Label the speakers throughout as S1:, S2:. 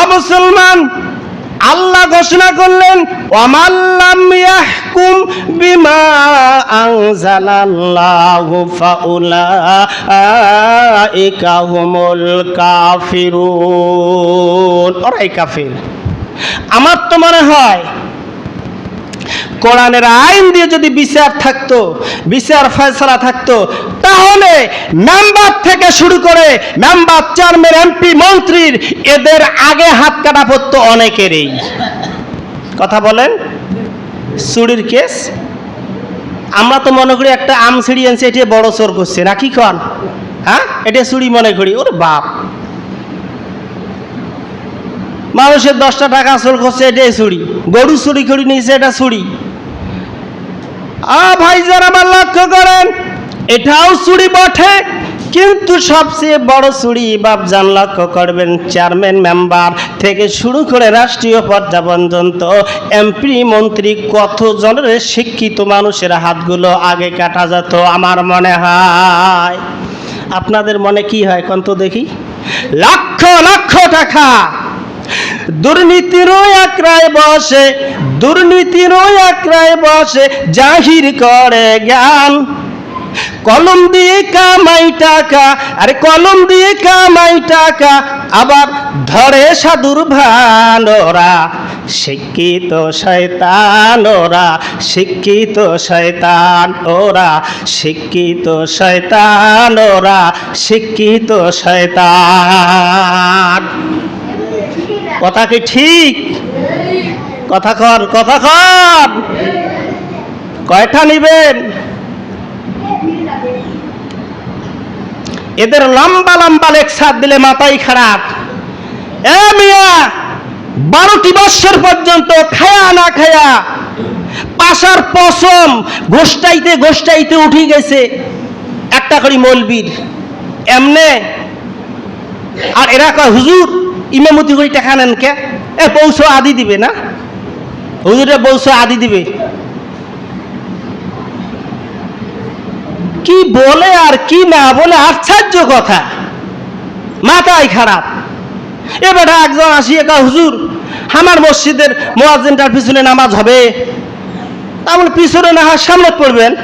S1: অমুসলমান আল্লাহ ঘোষণা করলেন ওয়ামাল্লাম ইয়াহকুম বিমা আনজালাল্লাহু ফাউলাইকা হুমুল কাফিরুন। ওরাই কাফির। আমার তো মনে হয় কোরআনের আইন দিয়ে যদি বিচার থাকতো, বিচার ফয়সলা থাকতো, তাহলে মেম্বার থেকে শুরু করে মেম্বার চেয়ারম্যান এমপি, মন্ত্রীর এদের আগে হাত কাটা পড়তো অনেকেরই। কথা বলেন? চুরির কেস? আমরা তো মনে করি একটা আম সিঁড়ি আনছে এটি বড় চোর করছে নাকি কন? হ্যাঁ? এটা চুরি মনে করি, ওর বাপ। মানুষের দশটা টাকা আসল করছে এটাই চুরি। গরু চুরি করে নিয়েছে, এটা চুরি। ভাইজান আমার লক্ষ্য করেন, এটাও চুরি কিন্তু সবচেয়ে বড় চুরি লক্ষ্য করবেন, চেয়ারম্যান মেম্বার থেকে শুরু করে রাষ্ট্রীয় এমপি, মন্ত্রী শিক্ষিত মানুষের হাতগুলো আগে কাটা যেত আমার মনে হয়। আপনাদের মনে কি হয় কন্ত দেখি? লক্ষ লক্ষ টাকা। দুর্নীতিরও একরায় বসে, দুর্নীতিরও একরায় বসে, জাহির করে জ্ঞান। কলম দিয়ে কামাই টাকা, আরে কলম দিয়ে কামাই টাকা, আবার ধরে সাধুর ভালোরা শিক্ষিত শয়তান ওরা শিক্ষিত শয়তান ওরা শিক্ষিত শয়তান ওরা শিক্ষিত শয়তান। কথা কি ঠিক? কথা কর কথা কর কয়টা নিবেন? এদের লম্বা লম্বা লেকচার দিলে মাথাই খারাপ। এ মিয়া, বারোটি বৎসর পর্যন্ত খায়া না খায়া পাশার পশম গোষ্টাইতে গোষ্টাইতে উঠে গেছে। একটা করে মলবির। এমনে? আর এরা কয়, হুজুর ইমামতি করে টাকা নেন কে? এ পৌঁছ আদি দিবে না? হুজুরে পৌঁছ আদি দিবে। কি বলে আর কি না বলে আশ্চর্য কথা। মাথায় খারাপ। এবারে একজন আসি একা হুজুর, আমার মসজিদের মোয়াজিনটার পিছনে নামাজ হবে। তাহলে পিছনে না হয় সামনে পড়বেন।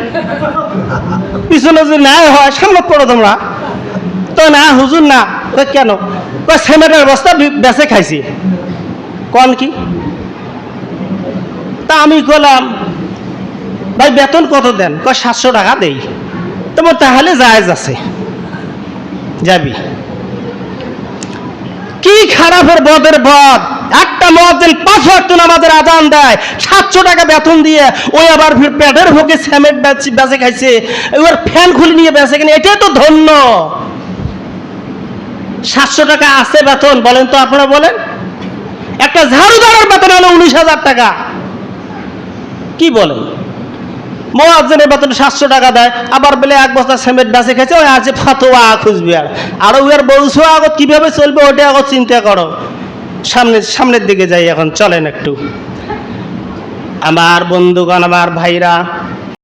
S1: পিছনে যদি না হয়, সামনে পড়ো তোমরা। তো না, হুজুর না। কেন? কই সেমেন্টের বস্তা বেচে খাইছি। কন কি? তা আমি কলাম, ভাই, বেতন কত দেন? কয়, সাতশো টাকা দেই। তোমার তাহলে জায়েজ আছে। যাবি। কি খারাপের বদের বদ? একটা মহাদিন পাঁচ ওয়াক্ত নামাজের আজান দেয়। সাতশো টাকা বেতন দিয়ে ওই আবার পেটের ভোগে বেচে বেচে খাইছে। এবার ফ্যান খুলে নিয়ে বেচে কিনে এটাই তো ধন্য। সাতশো টাকা আছে বেতন, বলেন তো আপনারা বলেন। একটা ঝাড়ুদারের বেতন হলো উনিশ হাজার টাকা। কি বলেন? মোয়াজ্জেনের বেতন সাতশো টাকা দেয়, আবার বেলে এক বস্তা সিমেন্ট বেঁচে খেয়েছে, ওই আছে ফতোয়া খুঁজবে আর। আর ওর বউসো আগত কীভাবে চলবে ওটা আগত চিন্তা করো। সামনে সামনের দিকে যাই এখন, চলেন একটু। আমার বন্ধুগণ, আমার ভাইরা